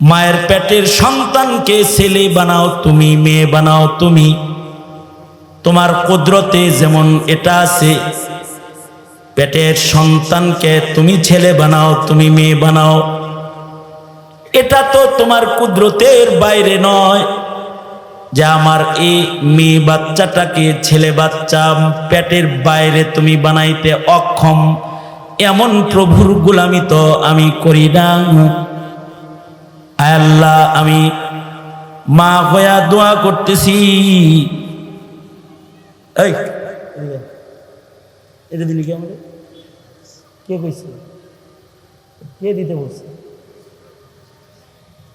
মায়ের পেটের সন্তানকে ছেলে বানাও তুমি, মেয়ে বানাও তুমি। তোমার কুদরতে যেমন এটা আছে, পেটের সন্তানকে তুমি ছেলে বানাও, তুমি মেয়ে বানাও। এটা তো তোমার কুদরতের বাইরে নয় যে আমার এই মেয়ে বাচ্চাটাকে ছেলে বাচ্চা পেটের বাইরে তুমি বানাইতে অক্ষম। এমন প্রভুর গুলামি তো আমি করি না। আল্লাহ, আমি মা হইয়া দোয়া করতেছি। এই। এটা দিলি কি আমাদের কে কইছে? কে দিতে বলছে?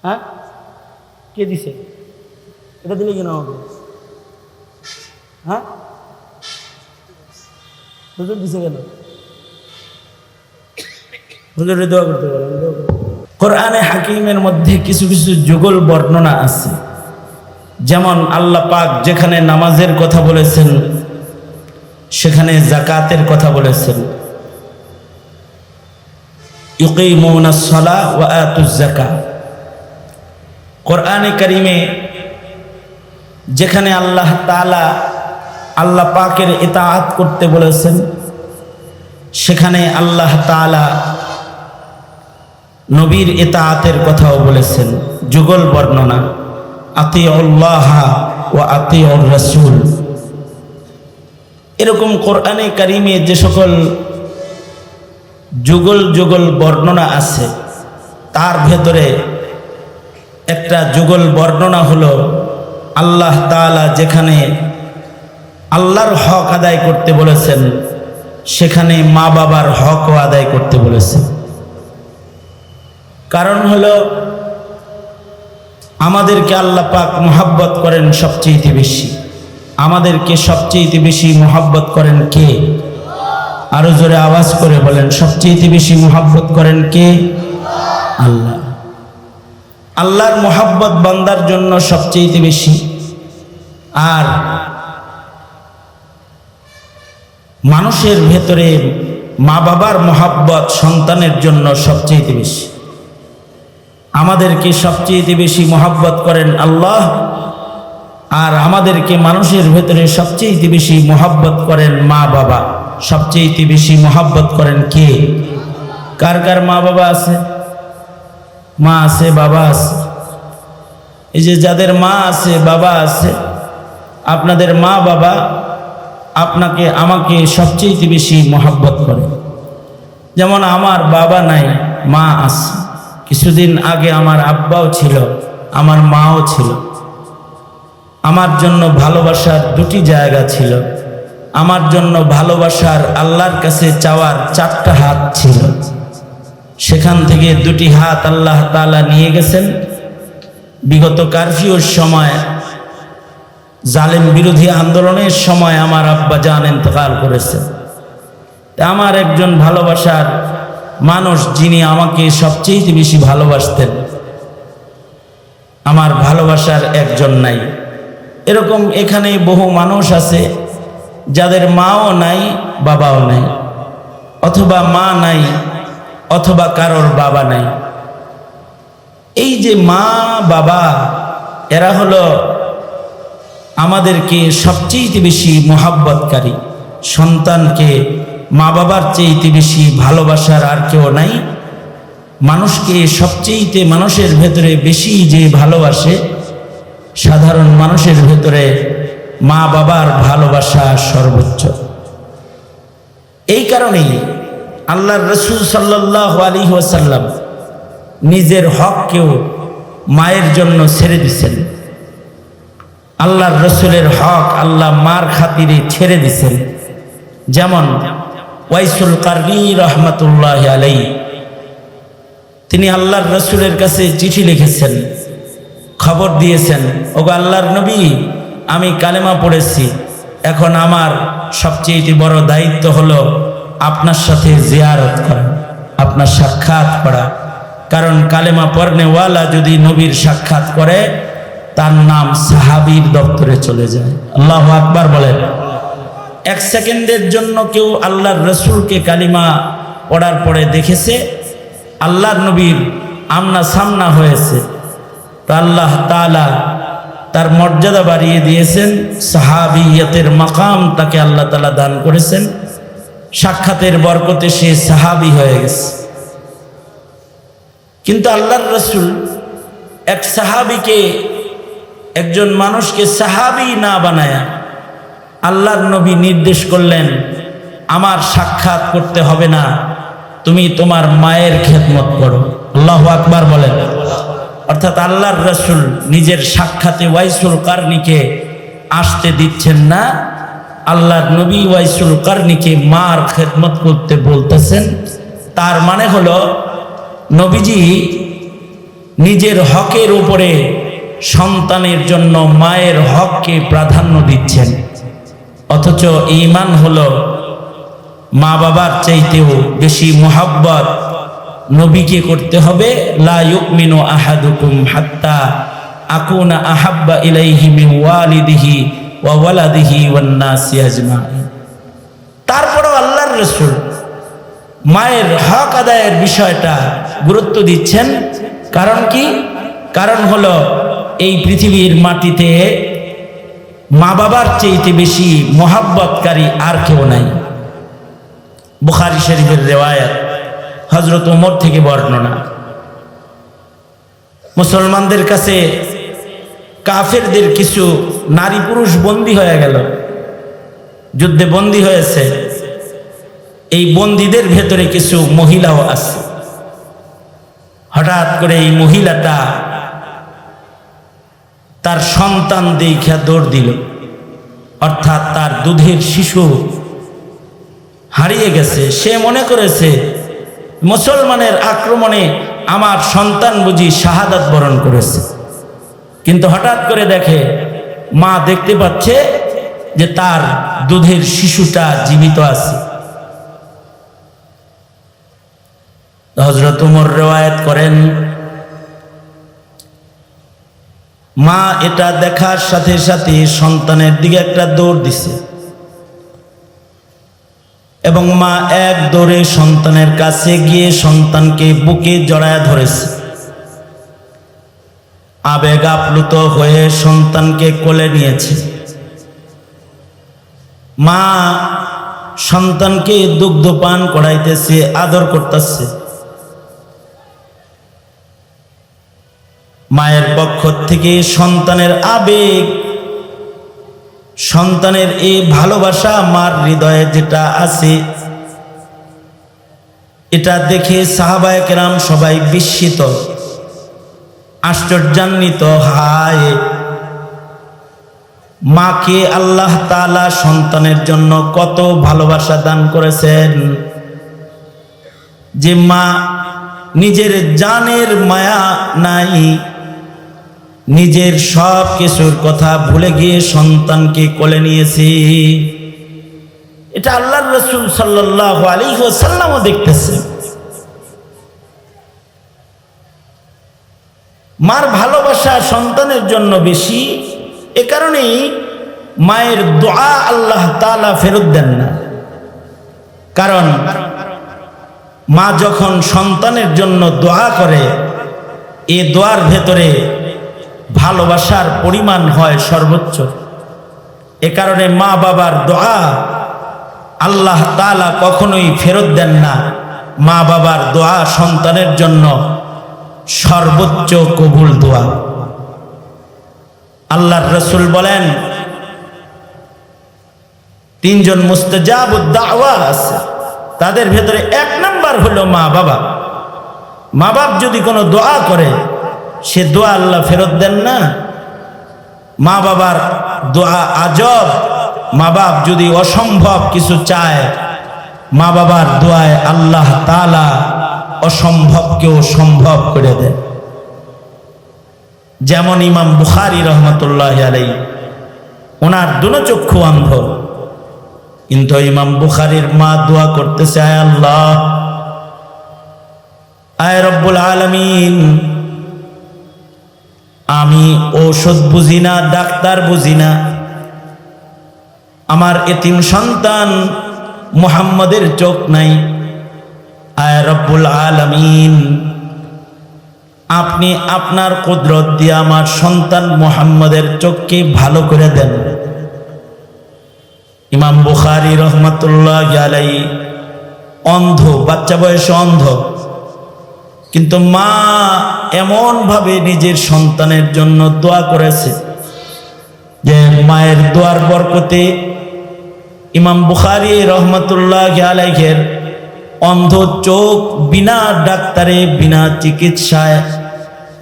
হ্যাঁ? কে দিছে? এটা দিলে কেন আমাকে? হ্যাঁ? হুজুর দিছে কেন? হুজুরে দোয়া করতে পারে, আমি দোয়া। কোরআনে হাকিমের মধ্যে কিছু কিছু যুগল বর্ণনা আছে। যেমন আল্লাহ পাক যেখানে নামাজের কথা বলেছেন, সেখানে জাকাতের কথা বলেছেন। কোরআনে কারিমে যেখানে আল্লাহ তাআলা আল্লাহ পাকের ইতাআত করতে বলেছেন, সেখানে আল্লাহ তাআলা নবীর ইতাআতের কথাও বলেছেন, যুগল বর্ণনা, আতিউল্লাহ ও আতিউর রাসূল। এরকম কোরআনে কারিমে যে সকল যুগল যুগল বর্ণনা আছে, তার ভেতরে একটা যুগল বর্ণনা হলো আল্লাহ তাআলা যেখানে আল্লাহর হক আদায় করতে বলেছেন, সেখানে মা বাবার হকও আদায় করতে বলেছেন। কারণ হলো, আমাদেরকে আল্লাহ পাক মোহাব্বত করেন সবচেয়ে বেশি। আমাদেরকে সবচেয়ে বেশি মোহাব্বত করেন কে? আরও জোরে আওয়াজ করে বলেন সবচেয়ে বেশি মোহাব্বত করেন কে? আল্লাহ। আল্লাহর মোহাব্বত বান্দার জন্য সবচেয়ে বেশি। আর মানুষের ভেতরে মা বাবার মোহাব্বত সন্তানের জন্য সবচেয়ে বেশি। আমাদেরকে সবচেয়ে বেশি মোহাব্বত করেন আল্লাহ, আর আমাদেরকে মানুষের ভেতরে সবচেয়ে বেশি মোহাব্বত করেন মা বাবা। সবচেয়ে বেশি মোহাব্বত করেন কে? কার কার মা বাবা আছে? মা আছে, বাবা আছে। এই যে যাদের মা আছে, বাবা আছে, আপনাদের মা বাবা আপনাকে, আমাকে সবচেয়ে বেশি মোহাব্বত করে। যেমন আমার বাবা নাই, মা আছে। কিছুদিন আগে আমার আব্বাও ছিল, আমার মাও ছিল। আমার জন্য ভালোবাসার দুটি জায়গা ছিল। আমার জন্য ভালোবাসার আল্লাহর কাছে চাওয়ার চারটা হাত ছিল। সেখান থেকে দুটি হাত আল্লাহ তাআলা নিয়ে গেছেন। বিগত কারফিউর সময়, জালেম বিরোধী আন্দোলনের সময় আমার আব্বা জান ইন্তকাল করেছেন তা আমার একজন ভালোবাসার মানুষ যিনি আমাকে সবচেয়ে বেশি ভালোবাসতেন, আমার ভালোবাসার একজন নাই। এরকম এখানে বহু মানুষ আছে যাদের মাও নাই, বাবাও নাই, অথবা মা নাই, অথবা কারোর বাবা নাই। এই যে মা, বাবা, এরা হলো আমাদেরকে সবচেয়ে বেশি মোহাব্বতকারী, সন্তানকে মা বাবার চেয়েতে বেশি ভালোবাসার আর কেউ নাই। মানুষকে সবচেয়েতে মানুষের ভেতরে বেশি যে ভালোবাসে, সাধারণ মানুষের ভেতরে মা বাবার ভালোবাসা সর্বোচ্চ। এই কারণেই আল্লাহর রসুল সাল্লাহ আলী ওয়াসাল্লাম নিজের হককেও মায়ের জন্য ছেড়ে দিছেন। আল্লাহর রসুলের হক আল্লাহ মার খাতিরে ছেড়ে দিছেন। যেমন ওয়াইসুল কার্নি রহমতুল্লাহ আলাই তিনি আল্লাহর রসুলের কাছে চিঠি লিখেছেন, খবর দিয়েছেন, ওগো আল্লাহর নবী, আমি কালেমা পড়েছি, এখন আমার সবচেয়ে বড় দায়িত্ব হলো আপনার সাথে জিয়ারত করা, আপনার সাক্ষাৎ করা, কারণ কালেমা পর্নেওয়ালা যদি নবীর সাক্ষাৎ করে, তার নাম সাহাবীর দপ্তরে চলে যায়। আল্লাহ আকবার বলেন। এক সেকেন্ডের জন্য কেউ আল্লাহর রসুলকে কালিমা পড়ার পরে দেখেছে, আল্লাহর নবীর আমনা সামনা হয়েছে। তা আল্লাহ তালা তার মর্যাদা বাড়িয়ে দিয়েছেন, সাহাবিয়তের মাকাম তাকে আল্লাহ তালা দান করেছেন, সাক্ষাতের বরকতে সে সাহাবি হয়ে গেছে। কিন্তু আল্লাহর রসুল এক সাহাবিকে, একজন মানুষকে সাহাবি না বানায়া আল্লাহর নবী নির্দেশ করলেন, আমার সাক্ষাৎ করতে হবে না। তুমি তোমার মায়ের খেদমত করো। আল্লাহ আকবার বলেন। অর্থাৎ আল্লাহর রসুল নিজের সাক্ষাতে ওয়াইসুল কারনিকে আসতে দিচ্ছেন না, আল্লাহর নবী ওয়াইসুল কারনিকে মার খেদমত করতে বলতেছেন। তার মানে হলো, নবীজি নিজের হকের উপরে সন্তানের জন্য মায়ের হককে প্রাধান্য দিচ্ছেন। অথচ ইমান হলো মা বাবার চাইতেও বেশি মোহাব্বত। নবীকে করতে হবে, লা ইউমিনু আহাদুকুম হাত্তা আকুনা আহাব্বা ইলাইহি মিন ওয়ালিদিহি ওয়া ওয়ালাদিহি ওয়ান নাসি আজমাইন। তারপরেও আল্লাহর রাসূল মায়ের হক আদায়ের বিষয়টা গুরুত্ব দিচ্ছেন। কারণ কি? কারণ হলো এই পৃথিবীর মাটিতে মা বাবার চেয়েতে বেশি মোহাব্বতকারী আর কেউ নাই। বুখারি শরীফের রেওয়ায়ত হজরত ওমর থেকে বর্ণনা। মুসলমানদের কাছে কাফেরদের কিছু নারী পুরুষ বন্দী হয়ে গেল। যুদ্ধে বন্দী হয়েছে। এই বন্দীদের ভেতরে কিছু মহিলাও আছে। হঠাৎ করে এই মহিলাটা তার সন্তান দেখা দৌড় দিল। অর্থাৎ তার দুধের শিশু হারিয়ে গেছে। সে মনে করেছে, মুসলমানের আক্রমণে আমার সন্তান বুঝি শাহাদাত বরণ করেছে। কিন্তু হঠাৎ করে দেখে, মা দেখতে পাচ্ছে যে তার দুধের শিশুটা জীবিত আছে। হজরত উমর রেওয়ায়ত করেন মা এটা দেখার সাথে সাথে সন্তানের দিকে একটা দৌড় দিছে। এবং মা এক দৌড়ে সন্তানের কাছে গিয়ে সন্তানকে বুকে জড়ায় ধরেছে। আবেগ আপ্লুত হয়ে সন্তানকে কোলে নিয়েছে। মা সন্তানকে দুগ্ধ পান করাইতেছে, আদর করতেছে। মায়ের পক্ষ থেকে সন্তানের আবেগ, সন্তানের এই ভালোবাসা মার হৃদয়ে যেটা আছে, এটা দেখে সাহাবায় কেরাম সবাই বিস্মিত, আশ্চর্যান্বিত, হায়! মাকে আল্লাহ তালা সন্তানের জন্য কত ভালোবাসা দান করেছেন যে মা নিজের জানের মায়া নাই। নিজের সব কিছুর কথা ভুলে গিয়ে সন্তানকে কোলে নিয়েছি। এটা আল্লাহর রসুল সাল্লাহ আলী সাল্লামও দেখতেছে। মার ভালোবাসা সন্তানের জন্য বেশি, এ কারণেই মায়ের দোয়া আল্লাহ তালা ফেরত দেন না। কারণ মা যখন সন্তানের জন্য দোয়া করে, এ দোয়ার ভেতরে ভালোবাসার পরিমাণ হয় সর্বোচ্চ। এ কারণে মা বাবার দোয়া আল্লাহ তালা কখনোই ফেরত দেন না। মা বাবার দোয়া সন্তানের জন্য সর্বোচ্চ কবুল দোয়া। আল্লাহর রসুল বলেন, তিনজন মুস্তাজাব দাওয়া আছে। তাদের ভেতরে এক নাম্বার হলো মা বাবা। মা বাপ যদি কোনো দোয়া করে সে দোয়া আল্লাহ ফেরত দেন না। মা বাবার দোয়া আজব। মা বাপ যদি অসম্ভব কিছু চায়, মা বাবার দোয়ায় আল্লাহ তালা অসম্ভবকেও সম্ভব করে দেয় যেমন ইমাম বুখারি রহমতুল্লাহ আলাই ওনার দুচক্ষু অন্ধ। কিন্তু ইমাম বুখারির মা দোয়া করতে চায় আল্লাহ, আয় রব্বুল আলমিন আমি ঔষধ বুঝি না, ডাক্তার বুঝি না। আমার এতিম সন্তান মুহাম্মদের চোখ নাই। আয় রব্বুল আলমিন, আপনি আপনার কুদরত দিয়ে আমার সন্তান মোহাম্মদের চোখকে ভালো করে দেন। ইমাম বুখারি রহমতুল্লাহ অন্ধ, বাচ্চা বয়সে অন্ধ। কিন্তু মা এমনভাবে নিজের সন্তানের জন্য দোয়া করেছে যে মায়ের দোয়ার বরকতে ইমাম বুখারি রহমতুল্লাহ আলাইহের অন্ধ চোখ বিনা ডাক্তারে, বিনা চিকিৎসায়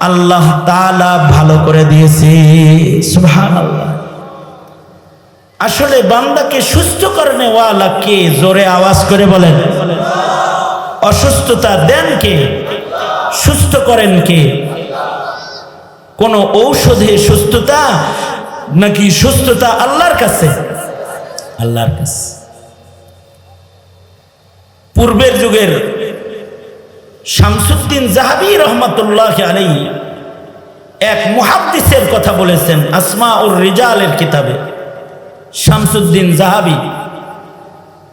আল্লাহ তালা ভালো করে দিয়েছে। আসলে বান্দাকে সুস্থ করনে ওয়ালা কে? জোরে আওয়াজ করে বলেন। অসুস্থতা দেন কে? সুস্থ করেন কে? কোন ঔষধে সুস্থতা নাকি সুস্থতা আল্লাহর কাছে? আল্লাহর কাছে। পূর্বের যুগের শামসুদ্দিন জাহাবি রহমতুল্লাহ আলী এক মুহাদ্দিসের কথা বলেছেন আসমা উর রিজালের কিতাবে। শামসুদ্দিন জাহাবি,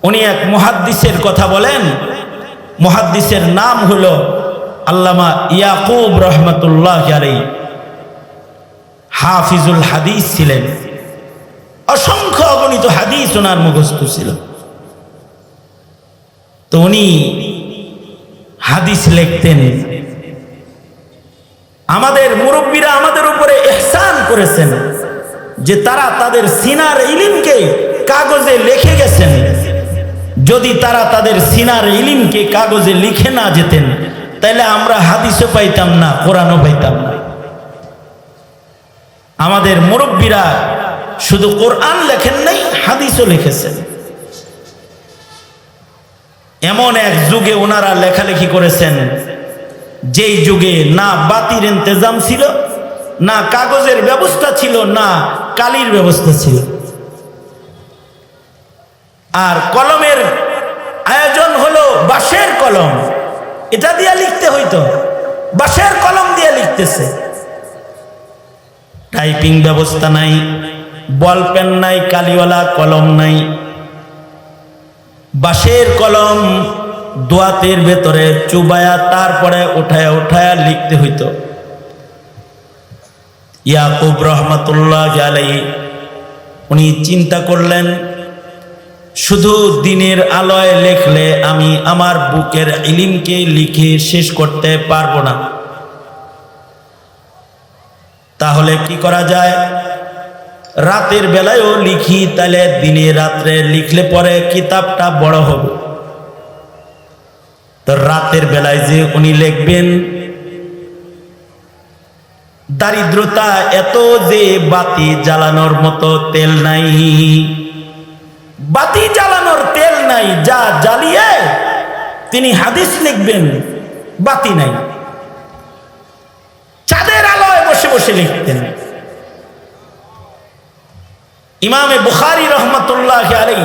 উনি এক মুহাদ্দিসের কথা বলেন। মুহাদ্দিসের নাম হলো আল্লামা ইয়াকুব রহমতুল্লাহ আলী হাফিজুল হাদিস ছিলেন। অসংখ্য অগণিত হাদিস ওনার মুখস্থ ছিল। তো উনি হাদিস লিখতেন। আমাদের মুরব্বীরা আমাদের উপরে এহসান করেছেন যে তারা তাদের সিনার ইলিমকে কাগজে লিখে গেছেন। যদি তারা তাদের সিনার ইলিমকে কাগজে লিখে না যেতেন তাহলে আমরা হাদিসও পাইতাম না, কোরআনও পাইতাম না। আমাদের মুরব্বীরা শুধু কোরআন লেখেন নাই, হাদিসও লিখেছেন। এমন এক যুগে ওনারা লেখালেখি করেছেন, যেই যুগে না বাতির ইন্তজাম ছিল, না কাগজের ব্যবস্থা ছিল, না কালির ব্যবস্থা ছিল। আর কলমের আয়োজন হলো বাঁশের কলম। এটা দিয়া লিখতে হইতো। বাঁশের কলম দিয়ে লিখতেছে। টাইপিং ব্যবস্থা নাই, বল পেন নাই, কালিওয়ালা কলম নাই। বাঁশের কলম দোয়াতের ভেতরে চুবায়া তারপরে উঠায়া উঠায়া লিখতে হইত। ইয়াকুব রহমতুল্লাহ আলাই উনি চিন্তা করলেন শুধু দিনের আলোয় লেখলে আমি আমার বুকের ইলিমকে লিখে শেষ করতে পারব না। তাহলে কি করা যায়? রাতের বেলায়ও লিখি, তাহলে দিনে রাত্রে লিখলে পরে কিতাবটা বড় হবে। তো রাতের বেলায় যে উনি লিখবেন, দারিদ্রতা এত যে বাতি জ্বালানোর মতো তেল নাই। বাতি জ্বালানোর তেল নাই, যা জ্বালিয়ে তিনি হাদিস লিখবেন, বাতি নাই। চাঁদের আলোয় বসে বসে লিখতেন। ইমামে বুখারি রহমতুল্লাহ আলী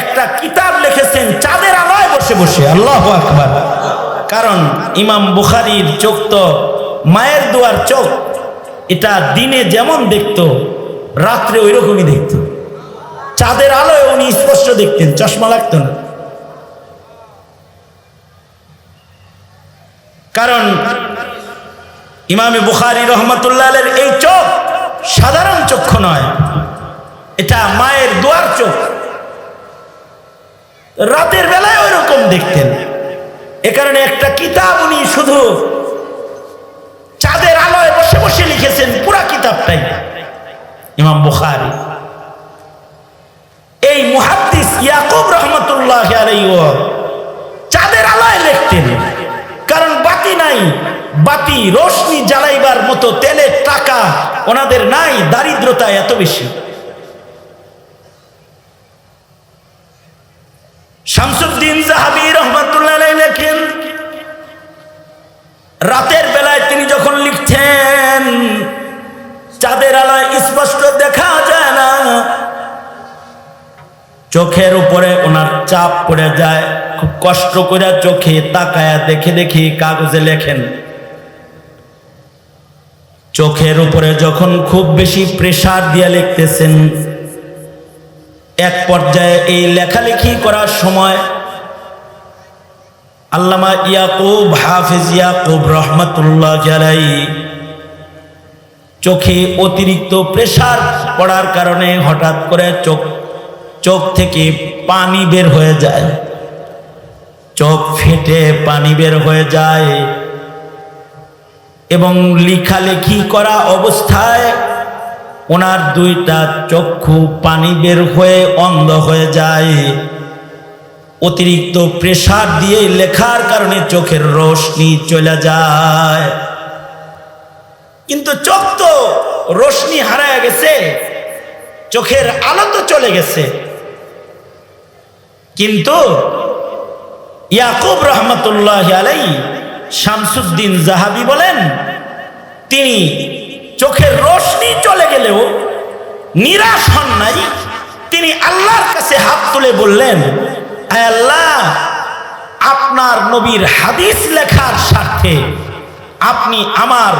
একটা কিতাব লিখেছেন, চাঁদের আলোয় বসে বসে, আল্লাহ আকবার। কারণ ইমাম বুখারির চোখ তো মায়ের দুয়ার চোখ, এটা দিনে যেমন দেখতো, রাত্রে ওই রকমই দেখত। চাঁদের আলোয় উনি স্পষ্ট দেখতেন, চশমা লাগতো না। কারণ ইমামে বুখারি রহমতুল্লাহ এই চোখ সাধারণ চক্ষু নয়, এটা মায়ের দুয়ার চোখ। রাতের বেলায় ওই রকম দেখতেন। এ কারণে একটা কিতাব উনি শুধু চাঁদের আলোয় বসে বসে লিখেছেন, পুরা কিতাবটাই। ইমাম বুখারি। এই মুহাদ্দিস ইয়াকুব রহমতুল্লাহ চাঁদের আলোয় লিখতেন। কারণ বাতি নাই, বাতি রোশনি জ্বালাইবার মতো তেলের টাকা ওনাদের নাই, দারিদ্রতা এত বেশি। শামসুদ্দিন জাহাবি রহমতুল্লাহ লেখেন, রাতের বেলায় তিনি যখন লিখছেন চাঁদের আলায় স্পষ্ট দেখা চোখের উপরে ওনার চাপ পড়ে যায়, খুব কষ্ট করে চোখে তাকায়া দেখে দেখে কাগজে লেখেন। চোখের উপরে যখন খুব বেশি প্রেসার দিয়ে লিখতেছেন, এক পর্যায়ে এই লেখালেখি করার সময় আল্লামা ইয়াকুব, হাফিজ ইয়াকুব রহমতুল্লাহ আলাই চোখে অতিরিক্ত প্রেসার পড়ার কারণে হঠাৎ করে চোখ চোখ থেকে পানি বের হয়ে যায়। চোখ ফেটে পানি বের হয়ে যায়। এবং লেখালেখি করা অবস্থায় ওনার দুইটা চক্ষু পানি বের হয়ে অন্ধ হয়ে যায়। অতিরিক্ত প্রেসার দিয়ে লেখার কারণে চোখের রোশনি চলে যায়। কিন্তু চোখ তো রোশনি হারায় গেছে, চোখের আলো তো চলে গেছে। কিন্তু ইয়াকুব রহমতুল্লাহ আলাই শামসুদ্দিন জাহাবি বলেন, তিনি চোখের রোশনি চলে গেলেও নিরাশ হন নাই। তিনি আল্লাহর কাছে হাত তুলে বললেন আল্লাহ, আপনার নবীর হাদিস লেখার স্বার্থে আপনি আমার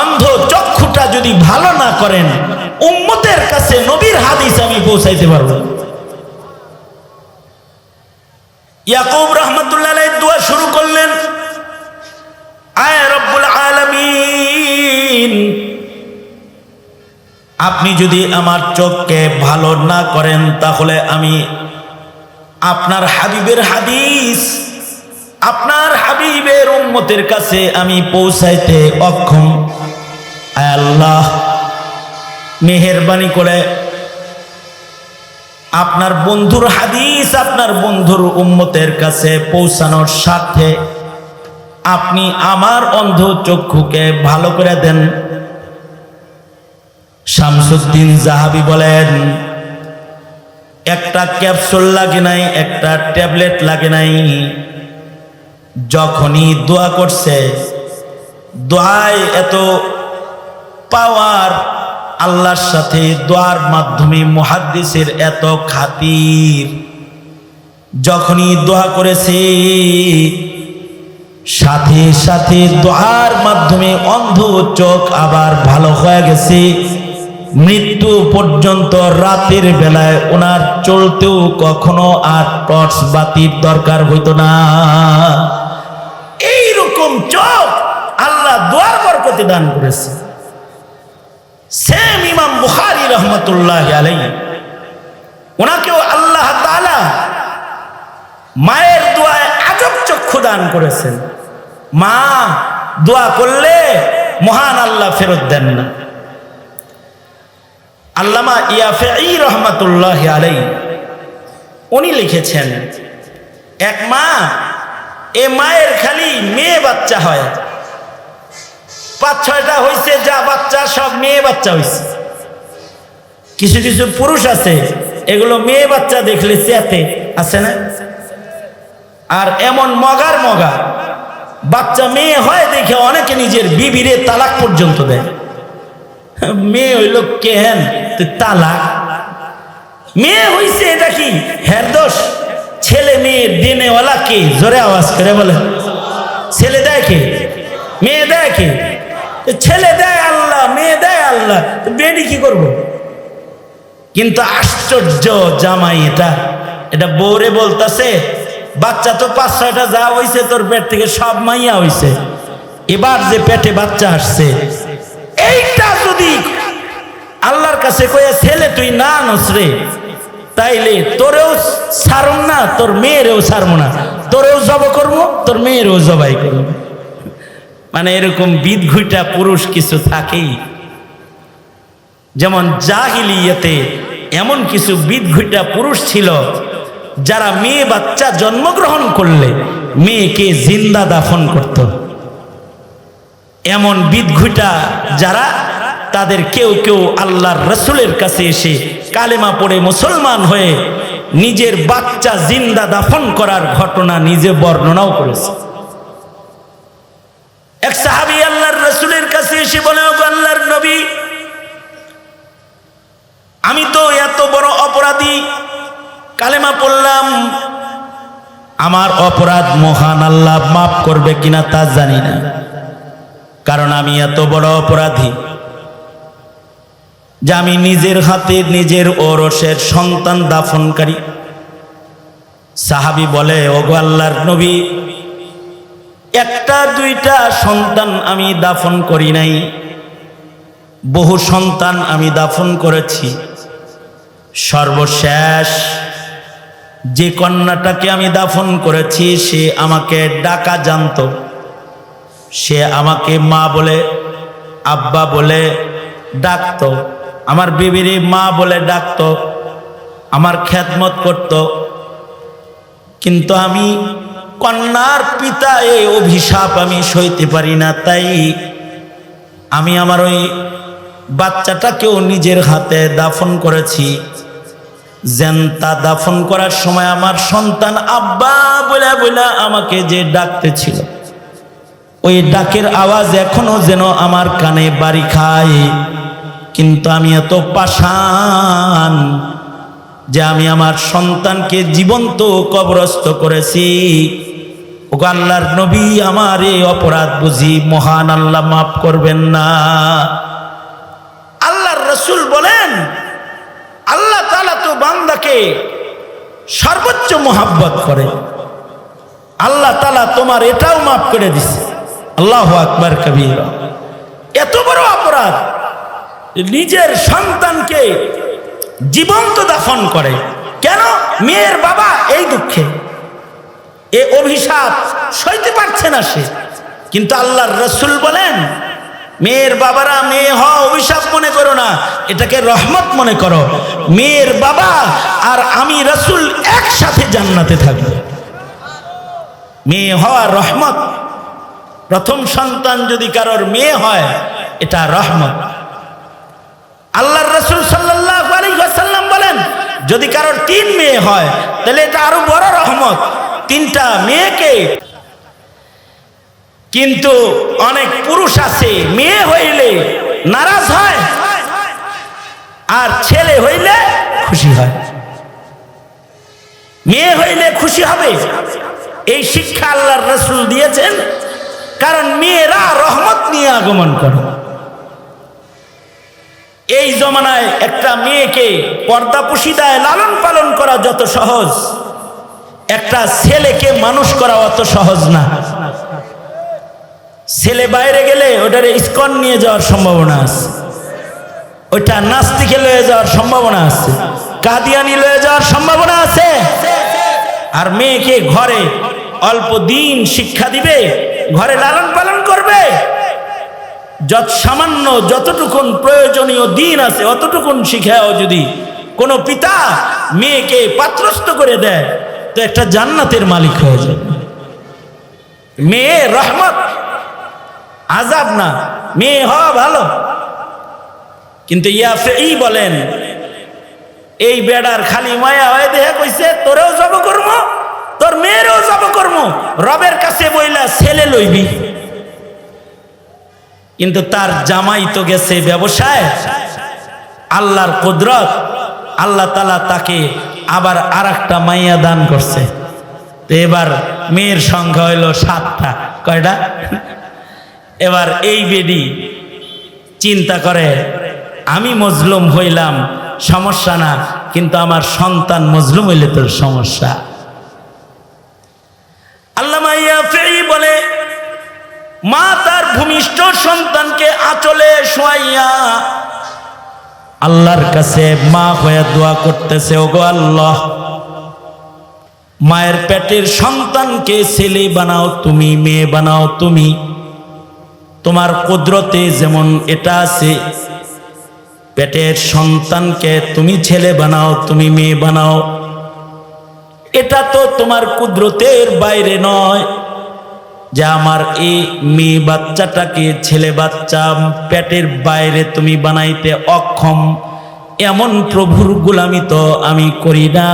অন্ধ চক্ষুটা যদি ভালো না করেন, উম্মতের কাছে নবীর হাদিস আমি পৌঁছাইতে পারব না। ইয়াকুব রহমতুল্লাহ দোয়া শুরু করলেন। আয় রব্বুল আলামিন। আপনি যদি আমার চোখকে ভালো না করেন, তাহলে আমি আপনার হাবিবের হাদিস, আপনার হাবিবের উম্মতের কাছে আমি পৌঁছাইতে অক্ষম। আয় আল্লাহ, মেহেরবানি করে আপনার বন্ধুর হাদিস আপনার বন্ধুর উম্মতের কাছে পৌঁছানোর সাথে আপনি আমার অন্ধ চক্ষুকে ভালো করে দেন। শামসুদ্দিন জাহাবি বলেন, একটা ক্যাপসুল লাগে নাই, একটা ট্যাবলেট লাগে নাই। যখনই দোয়া করছে, দোয়ায় এত পাওয়ার আল্লাহর সাথে দোয়ার মাধ্যমে মুহাদ্দিসের এত খাতির। যখনই দোয়া করেছে, সাথে সাথে দোয়ার মাধ্যমে অন্ধ চোখ আবার ভালো হয়ে গেছে। মৃত্যু পর্যন্ত রাতের বেলায় ওনার চলতেও কখনো আর টর্চ বাতির দরকার হইতো না। এইরকম চোখ আল্লাহ দোয়ার বরকতে দান করেছে। সেম ইমাম বুখারি রহমতুল্লাহ আলাই ওনাকেও আল্লাহ তাআলা মায়ের দোয়ায় আজব চক্ষু দান করেছেন। মা, দোয়া করলে মহান আল্লাহ ফেরত দেন না। আল্লামা ইয়াফেই রহমতুল্লাহ আলাই উনি লিখেছেন, এক মা, এ মায়ের খালি মেয়ে বাচ্চা হয়। পাঁচ ছয়টা হয়েছে যা বাচ্চা, সব মেয়ে বাচ্চা হয়েছে কিছু কিছু পুরুষ আছে, এগুলো মেয়ে বাচ্চা দেখলে চেতে, আছে না? আর এমন মগার মগা, বাচ্চা মেয়ে হয় দেখে অনেকে নিজের বিবিরে তালাক পর্যন্ত দেয়। মেয়ে হইল তুই তালাক। মেয়ে হইছে এটা কি? হ্যার দোষ? ছেলে মেয়ে দিনেওয়ালা কে? জোরে আওয়াজ করে বলে ছেলে দেয় কে? মেয়ে দেয় কে? ছেলে দেয় আল্লাহ, মেয়ে দেয় আল্লাহ বেডি কি করব? কিন্তু আশ্চর্য জামাই এটা। এটা বউরে বলতাছে, বাচ্চা তো পাঁচ ছয়টা যা হইছে তোর পেট থেকে সব মাইয়া হইছে। এবার যে পেটে বাচ্চা আসছে, এইটা যদি আল্লাহর কাছে কয়ে ছেলে, তুই না নসরে তাইলে তোরেও ছাড়ুম না, তোর মেয়েরেও ছাড়বো না। তোরেও জব করব তোর মেয়েরও জবাই করব মানে এরকম বিদঘুইটা পুরুষ কিছু থাকেই। যেমন জাহিলিয়াতে এমন কিছু বিদঘুইটা পুরুষ ছিল, যারা মেয়ে বাচ্চা জন্মগ্রহণ করলে মেয়েকে জিন্দা দাফন করত। এমন বিদঘুইটা যারা, তাদের কেউ কেউ আল্লাহর রসুলের কাছে এসে কালেমা পড়ে মুসলমান হয়ে নিজের বাচ্চা জিন্দা দাফন করার ঘটনা নিজে বর্ণনাও করেছে। সাহাবি আল্লাহর রসুলের কাছে এসে বলে আল্লাহর নবী, আমি তো এত বড় অপরাধী, কালেমা পড়লাম। আমার অপরাধ মহান আল্লাহ মাফ করবে কিনা তা জানি না। কারণ আমি এত বড় অপরাধী, যে আমি নিজের হাতে নিজের ওরসের সন্তান দাফনকারী। সাহাবি বলে, ওগো আল্লাহর নবী একটা, দুইটা সন্তান আমি দাফন করি নাই। বহু সন্তান আমি দাফন করেছি। সর্বশেষ যে কন্যাটাকে আমি দাফন করেছি, সে আমাকে ডাকা জানত। সে আমাকে মা বলে, আব্বা বলে ডাকতো। আমার বিবিরে মা বলে ডাকতো। আমার খ্যাতমত করত। কিন্তু আমি কন্যার পিতা এই অভিশাপ আমি সইতে পারি না, তাই আমি আমার ওই বাচ্চাটাকেও নিজের হাতে দাফন করেছি। জেনতা দাফন করার সময় আমার সন্তান আব্বা বলে বলে আমাকে যে ডাকতেছিল ওই ডাকের আওয়াজ এখনও যেন আমার কানে বাড়ি খায়। কিন্তু আমি এত পাষাণ যে আমি আমার সন্তানকে জীবন্ত কবরস্থ করেছি। ও আল্লাহর নবী আমার এই অপরাধ বুঝি মহান আল্লাহ মাফ করবেন না। আল্লাহর রসুল বলেন, আল্লাহ তালা তো বান্দাকে সর্বোচ্চ মোহাব্বত করে। আল্লাহ তালা তোমার এটাও মাফ করে দিছে। আল্লাহ আকবর কবির। এত বড় অপরাধ, নিজের সন্তানকে জীবন্ত দাফন করে। কেন? মেয়ের বাবা এই দুঃখে। এ অভিশাপ সইতে পারছে না সে। কিন্তু আল্লাহর রসুল বলেন, মেয়ের বাবারা মেয়ে হ অভিশাপ মনে করো না, এটাকে রহমত মনে করো। মেয়ের বাবা আর আমি রসুল একসাথে জান্নাতে থাকব। মেয়ে হওয়া রহমত, প্রথম সন্তান যদি কারোর মেয়ে হয়, এটা রহমত। আল্লাহর রসুল সাল্লাহ যদি কারোর তিন মেয়ে হয়, তাহলে এটা আরও বড় রহমত। তিনটা মেয়েকে। কিন্তু অনেক পুরুষ আছে, মেয়ে হইলে নারাজ হয়, আর ছেলে হইলে খুশি হয়। মেয়ে হইলে খুশি হবে। এই শিক্ষা আল্লাহর রসুল দিয়েছেন, কারণ মেয়েরা রহমত নিয়ে আগমন করে। এই জমানায় একটা মেয়েকে পর্দা পুশিদায় লালন পালন করা যত সহজ। একটা ছেলেকে মানুষ করা অত সহজ না। ছেলে বাইরে গেলে ওটার ইস্কন নিয়ে যাওয়ার সম্ভাবনা আছে। ওইটা নাস্তিকে লয়ে যাওয়ার সম্ভাবনা আছে। কাদিয়ানি লয়ে যাওয়ার সম্ভাবনা আছে। আর মেয়েকে ঘরে অল্প দিন শিক্ষা দিবে, ঘরে লালন পালন করবে। যত সামান্য যতটুকুন প্রয়োজনীয় দিন আছে, অতটুকুন শিখাও যদি কোনো পিতা মেয়েকে পাত্রস্থ করে দেয়, তো একটা জান্নাতের মালিক হয়ে যায় মেয়ে রহমত আজাব না, মেয়ে হওয়া ভালো। কিন্তু ইয়াফেই বলেন, এই বেড়ার খালি মায়া হয়ে দেহে কইছে, তোরেও যাব করব তোর মেয়েরও যাব করব রবের কাছে বইলা ছেলে লইবি। কিন্তু তার জামাই তো গেছে ব্যবসায়। আল্লাহর কুদরত, আল্লাহ তালা তাকে আবার আর একটা মাইয়া দান করছে। তো এবার মেয়ের সংখ্যা হইল সাতটা। কয়টা? এবার এই বেডি চিন্তা করে, আমি মজলুম হইলাম, সমস্যা না, কিন্তু আমার সন্তান মজলুম হইলে তোর সমস্যা। আল্লাহ মাইয়া ফেরি বলে মা তার ভূমিষ্ঠ সন্তানকে আচলে শোয়াইয়া, আল্লাহর কাছে মা হয়ে দোয়া করতেছে, ওগো আল্লাহ, মায়ের পেটের সন্তানকে ছেলে বানাও তুমি, মেয়ে বানাও তুমি। তোমার কুদরতে যেমন এটা আছে, পেটের সন্তানকে তুমি ছেলে বানাও, তুমি মেয়ে বানাও। এটা তো তোমার কুদরতের বাইরে নয়। যে আমার এই মেয়ে বাচ্চাটাকে ছেলে বাচ্চা পেটের বাইরে তুমি বানাইতে অক্ষম, এমন প্রভুর গুলামি তো আমি করি না।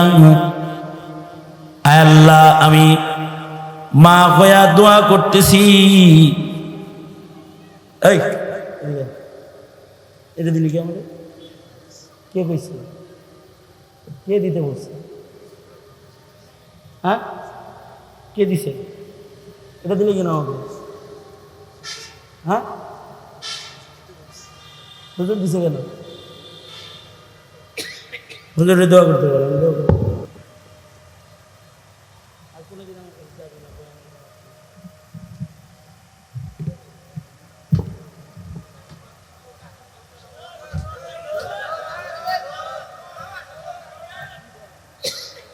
আল্লাহ, আমি মা হইয়া দোয়া করতেছি। কি কে দিতে বলছে? হ্যাঁ? কে দিছে? এটা দিলে কেন হবে? হ্যাঁ? হুজুর দিছে কেন? হুজুরে দোয়া করতে পারে